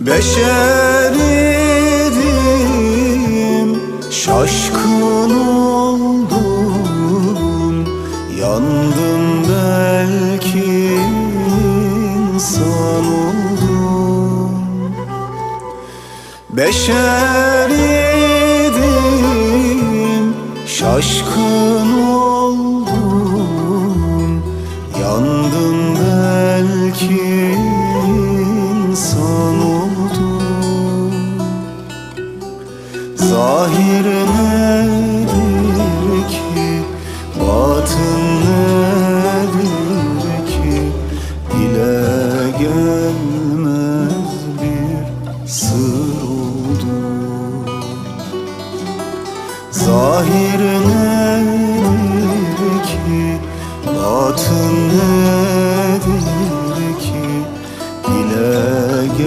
Beşer idim, şaşkın oldum. Yandım belki insan oldum. Beşer idim, şaşkın oldum. Yandım belki Zahir nedir ki? Batın nedir ki? Dile gelmez bir sır oldu. Zahir nedir ki? Batın nedir ki? Dile gelmez